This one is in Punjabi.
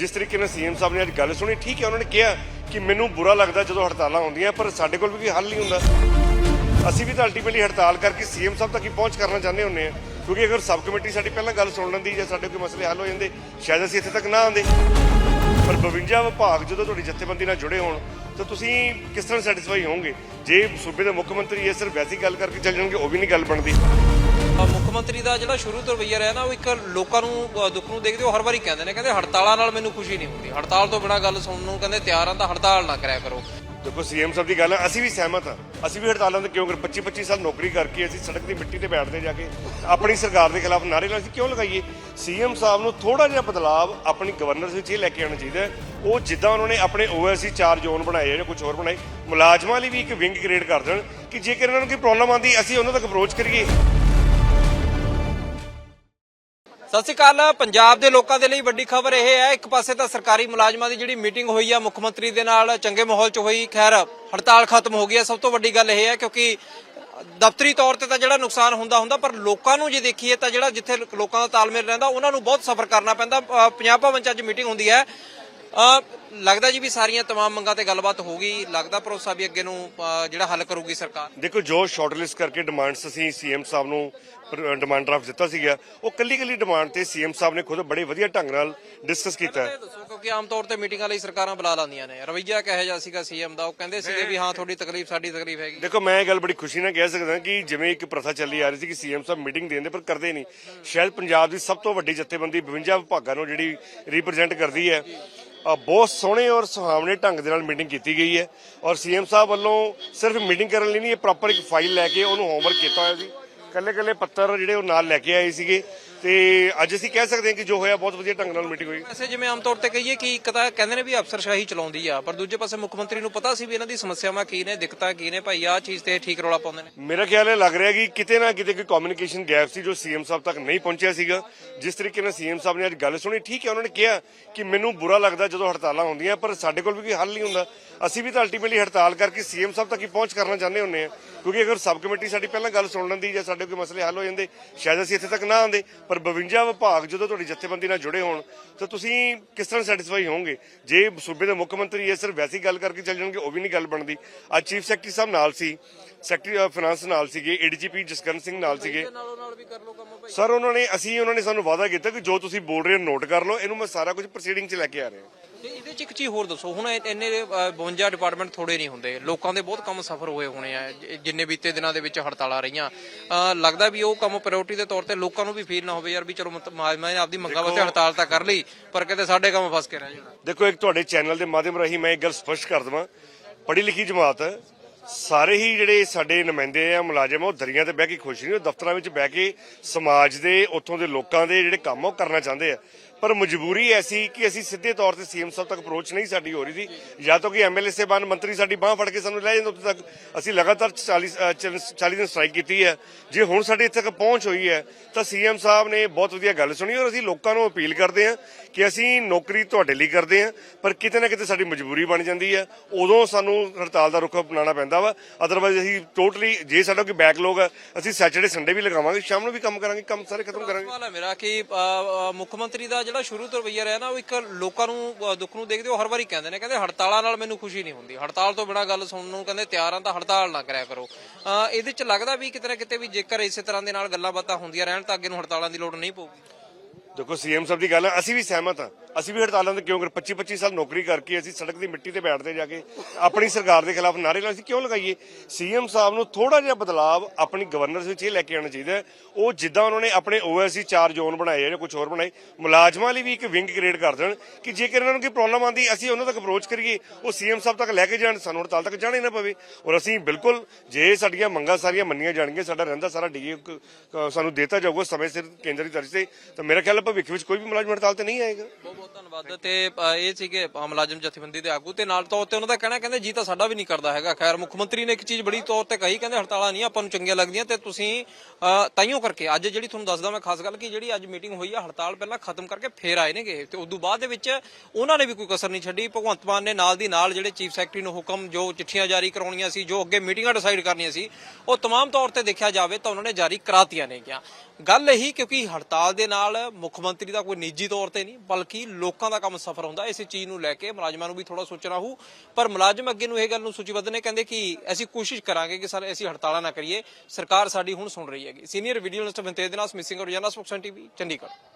ਜਿਸ ਤਰੀਕੇ ਨਾਲ ਸੀਐਮ ਸਾਹਿਬ ਨੇ ਅੱਜ ਗੱਲ ਸੁਣੀ, ਠੀਕ ਹੈ, ਉਹਨਾਂ ਨੇ ਕਿਹਾ ਕਿ ਮੈਨੂੰ ਬੁਰਾ ਲੱਗਦਾ ਜਦੋਂ ਹੜਤਾਲਾਂ ਹੁੰਦੀਆਂ ਪਰ ਸਾਡੇ ਕੋਲ ਵੀ ਕੋਈ ਹੱਲ ਨਹੀਂ ਹੁੰਦਾ। ਅਸੀਂ ਵੀ ਤਾਂ ਅਲਟੀਮੇਟਲੀ ਹੜਤਾਲ ਕਰਕੇ ਸੀਐਮ ਸਾਹਿਬ ਤੱਕ ਹੀ ਪਹੁੰਚ ਕਰਨਾ ਚਾਹੁੰਦੇ ਹੁੰਦੇ ਆ ਕਿਉਂਕਿ ਅਗਰ ਸਬ ਕਮੇਟੀ ਸਾਡੀ ਪਹਿਲਾਂ ਗੱਲ ਸੁਣ ਲੈਂਦੀ ਜਾਂ ਸਾਡੇ ਕੋਈ ਮਸਲੇ ਹੱਲ ਹੋ ਜਾਂਦੇ, ਸ਼ਾਇਦ ਅਸੀਂ ਇੱਥੇ ਤੱਕ ਨਾ ਆਉਂਦੇ। ਪਰ 52 ਵਿਭਾਗ ਜਦੋਂ ਤੁਹਾਡੀ ਜਥੇਬੰਦੀ ਨਾਲ ਜੁੜੇ ਹੋਣ, ਤਾਂ ਤੁਸੀਂ ਕਿਸ ਤਰ੍ਹਾਂ ਸੈਟੀਸਫਾਈ ਹੋਵੋਗੇ? ਜੇ ਸੂਬੇ ਦੇ ਮੁੱਖ ਮੰਤਰੀ ਇਹ ਸਿਰਫ ਵੈਸੀ ਗੱਲ ਕਰਕੇ ਚੱਲ ਜਾਣਗੇ, ਉਹ ਵੀ ਨਹੀਂ ਗੱਲ ਬਣਦੀ। ਮੁੱਖ ਮੰਤਰੀ ਦਾ ਜਿਹੜਾ ਸ਼ੁਰੂ ਤੋਂ ਰਵੱਈਆ ਰਿਹਾ ਨਾ, ਉਹ ਇੱਕ ਲੋਕਾਂ ਨੂੰ ਦੁੱਖ ਨੂੰ ਦੇਖਦੇ ਉਹ ਹਰ ਵਾਰੀ ਕਹਿੰਦੇ ਨੇ, ਕਹਿੰਦੇ ਹੜਤਾਲਾਂ ਨਾਲ ਮੈਨੂੰ ਖੁਸ਼ੀ ਨਹੀਂ ਹੁੰਦੀ। ਹੜਤਾਲ ਤੋਂ ਬਿਨਾ ਗੱਲ ਸੁਣਨ ਨੂੰ ਕਹਿੰਦੇ ਤਿਆਰ ਆ, ਤਾਂ ਹੜਤਾਲ ਨਾ ਕਰਿਆ ਕਰੋ। ਦੇਖੋ, ਸੀਐਮ ਸਾਹਿਬ ਦੀ ਗੱਲ ਹੈ, ਅਸੀਂ ਵੀ ਸਹਿਮਤ ਹਾਂ। ਅਸੀਂ ਵੀ ਹੜਤਾਲਾਂ ਤੇ ਕਿਉਂ ਕਰ 25 25 ਸਾਲ ਨੌਕਰੀ ਕਰਕੇ ਅਸੀਂ ਸੜਕ ਦੀ ਮਿੱਟੀ ਤੇ ਬੈਠਦੇ ਜਾ ਕੇ। ਆਪਣੀ ਸਰਕਾਰ ਦੇ ਖਿਲਾਫ ਨਾਰੇ ਨਾਲ ਅਸੀਂ ਕਿਉਂ ਲਗਾਈਏ? ਸੀਐਮ ਸਾਹਿਬ ਨੂੰ ਥੋੜਾ ਜਿਹਾ ਬਦਲਾਵ ਆਪਣੀ ਗਵਰਨੈਂਸ ਵਿੱਚ ਇਹ ਲੈ ਕੇ ਆਉਣਾ ਚਾਹੀਦਾ ਉਹ ਜਿੱਦਾਂ ਉਹਨਾਂ ਨੇ ਆਪਣੇ ਓਐਸਸੀ ਚਾਰ ਜ਼ੋਨ ਬਣਾਏ ਜਾਂ ਕੁਝ ਹੋਰ ਬਣਾਏ, ਮੁਲਾਜ਼ਮਾਂ ਲਈ ਵੀ ਇੱਕ ਵਿੰਗ ਕ੍ਰੀਏਟ ਕਰ ਦੇਣ ਕਿ ਜੇਕਰ ਇਹਨਾਂ ਨੂੰ ਕੋਈ ਪ੍ਰੋਬਲਮ ਆਉਂਦੀ, ਅਸੀਂ ਉਹਨਾਂ ਤੱਕ ਅਪਰੋਚ ਕਰੀਏ। ਸਤਿ ਸ਼੍ਰੀ ਅਕਾਲ। ਪੰਜਾਬ ਦੇ ਲੋਕਾਂ ਦੇ ਲਈ ਵੱਡੀ ਖਬਰ ਇਹ ਹੈ, ਇੱਕ ਪਾਸੇ ਤਾਂ ਸਰਕਾਰੀ ਮੁਲਾਜ਼ਮਾਂ ਦੀ ਜਿਹੜੀ ਮੀਟਿੰਗ ਹੋਈ ਆ, ਮੁੱਖ ਮੰਤਰੀ ਦੇ ਨਾਲ ਚੰਗੇ ਮਾਹੌਲ 'ਚ ਹੋਈ, ਖੈਰ ਹੜਤਾਲ ਖਤਮ ਹੋ ਗਈ ਹੈ ਸਭ ਤੋਂ ਵੱਡੀ ਗੱਲ ਇਹ ਹੈ ਕਿਉਂਕਿ ਦਫ਼ਤਰੀ ਤੌਰ ਤੇ ਤਾਂ ਜਿਹੜਾ ਨੁਕਸਾਨ ਹੁੰਦਾ ਹੁੰਦਾ, ਪਰ ਲੋਕਾਂ ਨੂੰ ਜੇ ਦੇਖੀਏ ਤਾਂ ਜਿਹੜਾ ਜਿੱਥੇ ਲੋਕਾਂ ਦਾ ਤਾਲਮੇਲ ਰਹਿੰਦਾ, ਉਹਨਾਂ ਨੂੰ ਬਹੁਤ ਸਫ਼ਰ ਕਰਨਾ ਪੈਂਦਾ। ਪੰਜਾਬ ਭਵਨ 'ਚ ਅੱਜ ਮੀਟਿੰਗ ਹੁੰਦੀ ਹੈ। ਲੱਗਦਾ ਜੀ ਵੀ ਸਾਰੀਆਂ ਤਮਾਮ ਮੰਗਾਂ ਤੇ ਗੱਲਬਾਤ ਹੋ ਗਈ। ਲੱਗਦਾ ਭਰੋਸਾ ਵੀ ਅੱਗੇ ਨੂੰ ਜਿਹੜਾ ਹੱਲ ਕਰੂਗੀ ਸਰਕਾਰ। ਦੇਖੋ ਜੋ ਸ਼ਾਰਟਲਿਸਟ ਕਰਕੇ ਡਿਮਾਂਡਸ ਅਸੀਂ ਸੀਐਮ ਸਾਹਿਬ ਨੂੰ ਡਿਮਾਂਡ ਡਰਾਫਟ ਦਿੱਤਾ ਸੀਗਾ ਉਹ ਕੱਲੀ ਕੱਲੀ ਡਿਮਾਂਡ ਤੇ ਸੀਐਮ ਸਾਹਿਬ ਨੇ ਖੁਦ ਬੜੇ ਵਧੀਆ ਢੰਗ ਨਾਲ ਡਿਸਕਸ ਕੀਤਾ। ਕਿਉਂਕਿ ਆਮ ਤੌਰ ਤੇ ਮੀਟਿੰਗਾਂ ਲਈ ਸਰਕਾਰਾਂ ਬੁਲਾ ਲੈਂਦੀਆਂ ਨੇ। ਰਵਈਆ ਕਿਹੋ ਜਿਹਾ ਸੀਗਾ ਸੀਐਮ ਦਾ ਉਹ ਕਹਿੰਦੇ ਸੀਗੇ ਵੀ ਹਾਂ ਤੁਹਾਡੀ ਤਕਲੀਫ ਸਾਡੀ ਤਕਲੀਫ ਹੈਗੀ। ਦੇਖੋ ਮੈਂ ਇਹ ਗੱਲ ਬੜੀ ਖੁਸ਼ੀ ਨਾਲ ਕਹਿ ਸਕਦਾ ਕਿ ਜਿਵੇਂ ਇੱਕ ਪ੍ਰਥਾ ਚੱਲੀ ਆ ਰਹੀ ਸੀ ਕਿ ਸੀਐਮ ਸਾਹਿਬ ਮੀਟਿੰਗ ਦੇਂਦੇ ਪਰ ਕਰਦੇ ਨਹੀਂ। ਸ਼ਾਇਦ ਪੰਜਾਬ ਦੀ ਸਭ ਤੋਂ ਵੱਡੀ ਜਥੇਬੰਦੀ 52 ਵਿਭਾਗਾਂ ਨੂੰ ਜਿਹੜੀ ਰਿਪਰੈਜ਼ੈਂਟ ਕਰਦੀ ਹੈ ਬਹੁਤ ਸੋਹਣੇ ਔਰ ਸੁਹਾਵਣੇ ਢੰਗ ਦੇ ਨਾਲ ਮੀਟਿੰਗ ਕੀਤੀ ਗਈ ਹੈ। ਔਰ ਸੀਐਮ ਸਾਹਿਬ ਵੱਲੋਂ ਸਿਰਫ ਮੀਟਿੰਗ ਕਰਨ ਲਈ ਨਹੀਂ, ਇਹ ਪ੍ਰੋਪਰ ਇੱਕ ਫਾਈਲ ਲੈ ਕੇ ਉਹਨੂੰ ਹੋਮਵਰਕ ਕੀਤਾ ਹੋਇਆ ਸੀ। ਕੱਲੇ ਕੱਲੇ ਪੱਤਰ ਜਿਹੜੇ ਉਹ ਨਾਲ ਲੈ ਕੇ ਆਏ ਸੀਗੇ। ਤੇ ਅੱਜ ਅਸੀਂ ਕਹਿ ਸਕਦੇ ਹਾਂ ਕਿ ਜੋ ਹੋਇਆ ਬਹੁਤ ਵਧੀਆ ਢੰਗ ਨਾਲ ਮੀਟਿੰਗ ਹੋਈ। ਵੈਸੇ ਜਿਵੇਂ ਆਮ ਤੌਰ ਤੇ ਕਹੀਏ ਕਿ ਇੱਕ ਤਾਂ ਕਹਿੰਦੇ ਨੇ ਵੀ ਅਫਸਰਸ਼ਾਹੀ ਚਲਾਉਂਦੀ ਆ ਪਰ ਦੂਜੇ ਪਾਸੇ ਮੁੱਖ ਮੰਤਰੀ ਨੂੰ ਪਤਾ ਸੀ ਵੀ ਇਹਨਾਂ ਦੀ ਸਮੱਸਿਆਵਾਂ ਕੀ ਨੇ ਦਿੱਕਤਾਂ ਕੀ ਨੇ ਭਾਈ ਆਹ ਚੀਜ਼ ਤੇ ਠੀਕ ਰੌਲਾ ਪਾਉਂਦੇ ਨੇ। ਮੇਰਾ ਖਿਆਲ ਹੈ ਲੱਗ ਰਿਹਾ ਕਿ ਕਿਤੇ ਨਾ ਕਿਤੇ ਕੋਈ ਕਮਿਊਨੀਕੇਸ਼ਨ ਗੈਪ ਸੀ ਜੋ ਸੀਐਮ ਸਾਹਿਬ ਤੱਕ ਨਹੀਂ ਪਹੁੰਚਿਆ ਸੀਗਾ। ਜਿਸ ਤਰੀਕੇ ਨਾਲ ਸੀਐਮ ਸਾਹਿਬ ਨੇ ਅੱਜ ਗੱਲ ਸੁਣੀ ਠੀਕ ਹੈ ਉਹਨਾਂ ਨੇ ਕਿਹਾ ਕਿ ਮੈਨੂੰ ਬੁਰਾ ਲੱਗਦਾ ਜਦੋਂ ਹੜਤਾਲਾਂ ਹੁੰਦੀਆਂ ਪਰ ਸਾਡੇ ਕੋਲ ਵੀ ਕੋਈ ਹੱਲ ਨਹੀਂ ਹੁੰਦਾ। ਅਸੀਂ ਵੀ ਤਾਂ ਅਲਟੀਮੇਟਲੀ ਹੜਤਾਲ ਕਰਕੇ ਸੀਐਮ ਸਾਹਿਬ ਤੱਕ ਹੀ ਪਹੁੰਚ ਕਰਨਾ ਚਾਹੁੰਦੇ ਹੁੰਦੇ ਆ ਕਿਉਂਕਿ ਅਗਰ ਸਬ ਕਮੇਟੀ ਸਾਡੀ ਪਹਿਲਾਂ ਗੱਲ ਸੁਣ ਲੈਂਦੀ ਜਾਂ ਸਾਡੇ ਕੋਈ ਮਸਲੇ ਹੱਲ ਹੋ ਜਾਂਦੇ ਸ਼ਾਇਦ ਅਸੀਂ ਇੱਥੇ ਤੱਕ ਨਾ ਆਉਂਦੇ। ਪਰ 52 ਵਿਭਾਗ ਜਦੋਂ ਤੁਹਾਡੀ ਜਥੇਬੰਦੀ ਨਾਲ ਜੁੜੇ ਹੋਣ ਤਾਂ ਤੁਸੀਂ ਕਿਸ ਤਰ੍ਹਾਂ ਸੈਟੀਸਫਾਈ ਹੋਵੋਗੇ? ਜੇ ਸੂਬੇ ਦੇ ਮੁੱਖ ਮੰਤਰੀ ਇਹ ਸਿਰਫ ਵੈਸੀ ਗੱਲ ਕਰਕੇ ਚੱਲ ਜਾਣਗੇ ਉਹ ਵੀ ਨਹੀਂ ਗੱਲ ਬਣਦੀ। ਅੱਜ ਚੀਫ ਸੈਕਟਰੀ ਸਾਹਿਬ ਨਾਲ ਸੀ ਸੈਕਟਰੀ ਆਫ ਫਾਈਨਾਂਸ ਨਾਲ ਸੀਗੇ ਏਡੀਜੀਪੀ ਜਸਕਰਨ ਸਿੰਘ ਨਾਲ ਸੀਗੇ। ਸਰ ਉਹਨਾਂ ਨੇ ਅਸੀਂ ਉਹਨਾਂ ਨੇ ਸਾਨੂੰ ਵਾਅਦਾ ਕੀਤਾ ਕਿ ਜੋ ਤੁਸੀਂ ਬੋਲ ਰਹੇ ਹੋ ਨੋਟ ਕਰ ਲਓ। ਇਹਨੂੰ ਮੈਂ ਸਾਰਾ ਕੁਝ ਪ੍ਰੋਸੀਡਿੰਗ 'ਚ ਲੈ ਕੇ ਆ ਰਿਹਾ। ਤੇ ਇਹਦੇ ਚ ਇੱਕ ਚੀਜ਼ ਹੋਰ ਦੱਸੋ ਹੁਣ ਇਹ- ਇੰਨੇ ਅ, 52 ਡਿਪਾਰਟਮੈਂਟ ਥੋੜੇ ਨਹੀਂ ਹੁੰਦੇ। ਲੋਕਾਂ ਦੇ ਬਹੁਤ ਕੰਮ ਸਫਰ ਹੋਏ ਹੋਣੇ ਆ ਜ- ਜਿੰਨੇ ਬੀਤੇ ਦਿਨਾਂ ਦੇ ਵਿੱਚ ਹੜਤਾਲਾਂ ਰਹੀਆਂ। ਲੱਗਦਾ ਵੀ ਉਹ ਕੰਮ ਪ੍ਰਾਇੋਰਟੀ ਦੇ ਤੌਰ ਤੇ ਲੋਕਾਂ ਨੂੰ ਵੀ ਫੀਲ ਨਾ ਹੋਵੇ ਯਾਰ ਵੀ ਚਲੋ ਮਤ- ਆਪਦੀ ਮੰਗਾਂ ਵਾਸਤੇ ਹੜਤਾਲ ਤਾਂ ਕਰ ਲਈ ਪਰ ਕਿਤੇ ਸਾਡੇ ਕੰਮ ਫਸ ਕੇ ਰਹਿ ਜਾਣਾ। ਦੇਖੋ ਇੱਕ ਤੁਹਾਡੇ ਚੈਨਲ ਦੇ ਮਾਧਿਅਮ ਰਾਹੀਂ ਮੈਂ ਇੱਕ ਗੱਲ ਸਪਸ਼ਟ ਕਰ ਦਵਾਂ। ਪੜ੍ਹੀ ਲਿਖੀ ਜਮਾਤ ਸਾਰੇ ਹੀ ਜਿਹੜੇ ਸਾਡੇ ਨੁਮਾਇੰਦੇ ਆ ਮੁਲਾਜ਼ਮ ਆ, ਉਹ ਦਰੀਆਂ ਤੇ ਬਹਿ ਕੇ ਖੁਸ਼ ਨਹੀਂ ਉਹ ਦਫ਼ਤਰਾਂ ਵਿੱਚ ਬਹਿ ਕੇ ਸਮਾਜ ਦੇ ਉੱਥੋਂ ਦੇ ਲੋਕਾਂ ਦੇ ਜਿਹੜੇ ਕੰਮ ਆ ਉਹ ਕਰਨਾ ਚਾਹੁੰਦੇ ਆ। ਪਰ ਮਜਬੂਰੀ ਐਸੀ ਕਿ ਅਸੀਂ ਸਿੱਧੇ ਤੌਰ ਤੇ ਸੀਐਮ ਸਾਹਿਬ ਤੱਕ ਅਪਰੋਚ ਨਹੀਂ ਸਾਡੀ ਹੋ ਰਹੀ ਸੀ। ਜਾਂ ਤਾਂ ਕਿ ਐਮਐਲਏ ਸਾਹਿਬਾਨ ਮੰਤਰੀ ਸਾਡੀ ਬਾਹ ਫੜ ਕੇ ਸਾਨੂੰ ਲੈ ਜਾਂਦੇ ਉੱਥੇ ਤੱਕ। ਅਸੀਂ ਲਗਾਤਾਰ 40 ਅ, ਚ- 40 ਦਿਨ ਸਟ੍ਰਾਈਕ ਕੀਤੀ ਹੈ। ਜੇ ਹੁਣ ਸਾਡੇ ਇੱਥੇ ਤੱਕ ਪਹੁੰਚ ਹੋਈ ਹੈ ਤਾਂ ਸੀਐਮ ਸਾਹਿਬ ਨੇ ਬਹੁਤ ਵਧੀਆ ਗੱਲ ਸੁਣੀ ਔਰ ਅਸੀਂ ਲੋਕਾਂ ਨੂੰ ਅਪੀਲ ਕਰਦੇ ਹਾਂ ਕਿ ਅਸੀਂ ਨੌਕਰੀ ਤੁਹਾਡੇ ਲਈ ਕਰਦੇ ਹਾਂ ਪਰ ਕਿਤੇ ਨਾ ਕਿਤੇ ਸਾਡੀ ਮਜਬੂਰੀ ਬਣ ਜਾਂਦੀ ਹੈ। ਉਦੋਂ ਸਾਨੂੰ ਹੜਤਾਲ ਦਾ ਰੁਖ ਅਪਣਾਉਣਾ ਪੈਂਦਾ ਵਾ। ਅਦਰਵਾਈਜ਼ ਅਸੀਂ ਟੋਟਲੀ ਜੇ ਸਾਡਾ ਕੋਈ ਬੈਕਲੌਗ ਹੈ ਅਸੀਂ ਸੈਟਰਡੇ ਸੰਡੇ ਵੀ ਲਗਾਵਾਂਗੇ ਸ਼ਾਮ ਨੂੰ ਵੀ ਕੰਮ ਕਰਾਂਗੇ ਕੰਮ ਸਾਰੇ ਖਤਮ ਕਰਾਂਗੇ ਸਵਾਲ ਹੈ ਮੇਰਾ ਕਿ ਮੁੱਖ ਮੰਤਰੀ ਦਾ ਜਿਹੜਾ ਸ਼ੁਰੂ ਤੋਂ ਰਵੱਈਆ ਰਿਹਾ ਨਾ, ਉਹ ਇੱਕ ਲੋਕਾਂ ਨੂੰ ਦੁੱਖ ਨੂੰ ਦੇਖਦੇ, ਉਹ ਹਰ ਵਾਰੀ ਕਹਿੰਦੇ ਨੇ, ਕਹਿੰਦੇ ਹੜਤਾਲਾਂ ਨਾਲ ਮੈਨੂੰ ਖੁਸ਼ੀ ਨਹੀਂ ਹੁੰਦੀ। ਹੜਤਾਲ ਤੋਂ ਬਿਨਾ ਗੱਲ ਸੁਣਨ ਨੂੰ ਕਹਿੰਦੇ ਤਿਆਰ ਆ ਤਾਂ ਹੜਤਾਲ ਨਾ ਕਰਿਆ ਕਰੋ। ਇਹਦੇ ਚ ਲੱਗਦਾ ਵੀ ਕਿਤੇ ਨਾ ਕਿਤੇ ਵੀ ਜੇਕਰ ਇਸੇ ਤਰ੍ਹਾਂ ਦੇ ਨਾਲ ਗੱਲਾਂ ਬਾਤਾਂ ਹੁੰਦੀਆਂ ਰਹਿਣ ਤਾਂ ਅੱਗੇ ਨੂੰ ਹੜਤਾਲਾਂ ਦੀ ਲੋੜ ਨਹੀਂ ਪਊਗੀ। ਦੇਖੋ, ਸੀਐਮ ਸਾਹਿਬ ਦੀ ਗੱਲ ਅਸੀਂ ਵੀ ਸਹਿਮਤ ਹਾਂ ਅਸੀਂ ਵੀ ਹੜਤਾਲਾਂ ਤੇ ਕਿਉਂ ਕਰ 25 25 ਸਾਲ ਨੌਕਰੀ ਕਰਕੇ ਅਸੀਂ ਸੜਕ ਦੀ ਮਿੱਟੀ ਤੇ ਬੈਠਦੇ ਜਾ ਕੇ ਆਪਣੀ ਸਰਕਾਰ ਦੇ ਖਿਲਾਫ ਨਾਰੇ ਨਾਲ ਅਸੀਂ ਕਿਉਂ ਲਗਾਈਏ? ਸੀਐਮ ਸਾਹਿਬ ਨੂੰ ਥੋੜਾ ਜਿਹਾ ਬਦਲਾਵ ਆਪਣੀ ਗਵਰਨਰਸ ਵਿੱਚ ਇਹ ਲੈ ਕੇ ਆਉਣਾ ਚਾਹੀਦਾ। ਉਹ ਜਿੱਦਾਂ ਉਹਨਾਂ ਨੇ ਆਪਣੇ ਓਐਸਸੀ ਚਾਰ ਜ਼ੋਨ ਬਣਾਏ ਜਾਂ ਕੁਝ ਹੋਰ ਬਣਾਏ, ਮੁਲਾਜ਼ਮਾਂ ਲਈ ਵੀ ਇੱਕ ਵਿੰਗ ਕ੍ਰੀਏਟ ਕਰ ਦੇਣ ਕਿ ਜੇਕਰ ਇਹਨਾਂ ਨੂੰ ਕੋਈ ਪ੍ਰੋਬਲਮ ਆਉਂਦੀ, ਅਸੀਂ ਉਹਨਾਂ ਤੱਕ ਅਪਰੋਚ ਕਰੀਏ, ਉਹ ਸੀਐਮ ਸਾਹਿਬ ਤੱਕ ਲੈ ਕੇ ਜਾਣ, ਸਾਨੂੰ ਹੜਤਾਲ ਤੱਕ ਜਾਣਾ ਹੀ ਨਾ ਪਵੇ। ਔਰ ਅਸੀਂ ਬਿਲਕੁਲ ਜੇ ਸਾਡੀਆਂ ਮੰਗਾਂ ਸਾਰੀਆਂ ਮੰਨੀਆਂ ਜਾਣਗੀਆਂ, ਸਾਡਾ ਰਹਿੰਦਾ ਸਾਰਾ ਡੀਏ ਸਾਨੂੰ ਦਿੱਤਾ ਜਾਊਗਾ, ਸਮੇਂ ਸਿਰ ਕੇਂਦਰੀ ਤਰਜ਼ ਤੇ, ਤਾਂ ਮੇਰਾ ਖਿਆਲ ਭਵਿੱਖ ਵਿੱਚ ਕੋਈ ਵੀ ਮੁਲਾਜ਼ਮ ਹੜਤਾਲ ਤੇ ਨਹੀਂ ਆਏਗਾ। ਬਹੁਤ ਧੰਨਵਾਦ ਤੇ ਇਹ ਸੀਗੇ ਮੁਲਾਜ਼ਮ ਜਥੇਬੰਦੀ ਦੇ ਆਗੂ ਤੇ ਨਾਲ ਤੌਰ ਤੇ ਉਹਨਾਂ ਦਾ ਕਹਿਣਾ, ਕਹਿੰਦੇ ਜੀ ਤਾਂ ਸਾਡਾ ਵੀ ਨਹੀਂ ਕਰਦਾ ਹੈਗਾ। ਖੈਰ, ਮੁੱਖ ਮੰਤਰੀ ਨੇ ਇੱਕ ਚੀਜ਼ ਬੜੀ ਤੌਰ ਤੇ ਕਹੀ, ਕਹਿੰਦੇ ਹੜਤਾਲਾਂ ਨਹੀਂ, ਆਪਾਂ ਨੂੰ ਚੰਗੀਆਂ ਲੱਗਦੀਆਂ ਤੇ ਤੁਸੀਂ ਤਾਈਓ ਕਰਕੇ, ਅੱਜ ਜਿਹੜੀ ਤੁਹਾਨੂੰ ਦੱਸਦਾ ਮੈਂ ਖਾਸ ਗੱਲ ਕਿ ਜਿਹੜੀ ਅੱਜ ਮੀਟਿੰਗ ਹੋਈ ਆ, ਹੜਤਾਲ ਪਹਿਲਾਂ ਖਤਮ ਕਰਕੇ ਫੇਰ ਆਏ ਨੇਗੇ ਤੇ ਉਦੋਂ ਬਾਅਦ ਦੇ ਵਿੱਚ ਉਹਨਾਂ ਨੇ ਵੀ ਕੋਈ ਕਸਰ ਨਹੀਂ ਛੱਡੀ। ਭਗਵੰਤ ਮਾਨ ਨੇ ਨਾਲ ਦੀ ਨਾਲ ਜਿਹੜੇ ਚੀਫ ਸੈਕਟਰੀ ਨੂੰ ਹੁਕਮ, ਜੋ ਚਿੱਠੀਆਂ ਜਾਰੀ ਕਰਾਉਣੀਆਂ ਸੀ, ਜੋ ਅੱਗੇ ਮੀਟਿੰਗਾਂ ਡਿਸਾਈਡ ਕਰਨੀਆਂ ਸੀ, ਉਹ ਤਮਾਮ ਤੌਰ ਤੇ ਦੇਖਿਆ ਜਾਵੇ ਤਾਂ ਉਹਨਾਂ ਨੇ ਜਾਰੀ ਕਰਾਤੀਆਂ ਨੇਗੀਆਂ। ਗੱਲ ਇਹੀ ਕਿਉਂਕਿ ਹੜਤਾਲ ਦੇ ਨਾਲ ਮੁੱਖ ਮੰਤਰੀ ਦਾ ਕੋਈ ਨਿੱਜੀ ਤੌਰ ਤੇ ਨਹੀਂ, ਬਲਕਿ ਲੋਕਾਂ ਦਾ ਕੰਮ ਸਫਰ ਹੁੰਦਾ, ਇਸੇ ਚੀਜ਼ ਨੂੰ ਲੈ ਕੇ ਮੁਲਾਜ਼ਮਾਂ ਨੂੰ ਵੀ ਥੋੜਾ ਸੋਚਣਾ ਹੋਊ। ਪਰ ਮੁਲਾਜ਼ਮ ਅੱਗੇ ਨੂੰ ਇਹ ਗੱਲ ਨੂੰ ਸੂਚੀਬੱਧ ਨੇ, ਕਹਿੰਦੇ ਕਿ ਅਸੀਂ ਕੋਸ਼ਿਸ਼ ਕਰਾਂਗੇ ਕਿ ਸਰ ਅਸੀਂ ਹੜਤਾਲਾਂ ਨਾ ਕਰੀਏ। ਸਰਕਾਰ ਸਾਡੀ ਹੁਣ ਸੁਣ ਰਹੀ ਹੈਗੀ। ਸੀਨੀਅਰ ਵੀਡੀਓ ਜਰਨਲਿਸਟ ਬੰਤੇਜ ਦੇ ਨਾਲ ਮਿਸਿੰਗ ਰੋਜ਼ਾਨਾ ਸਪੋਕਸਨ ਟੀਵੀ ਚੰਡੀਗੜ੍ਹ।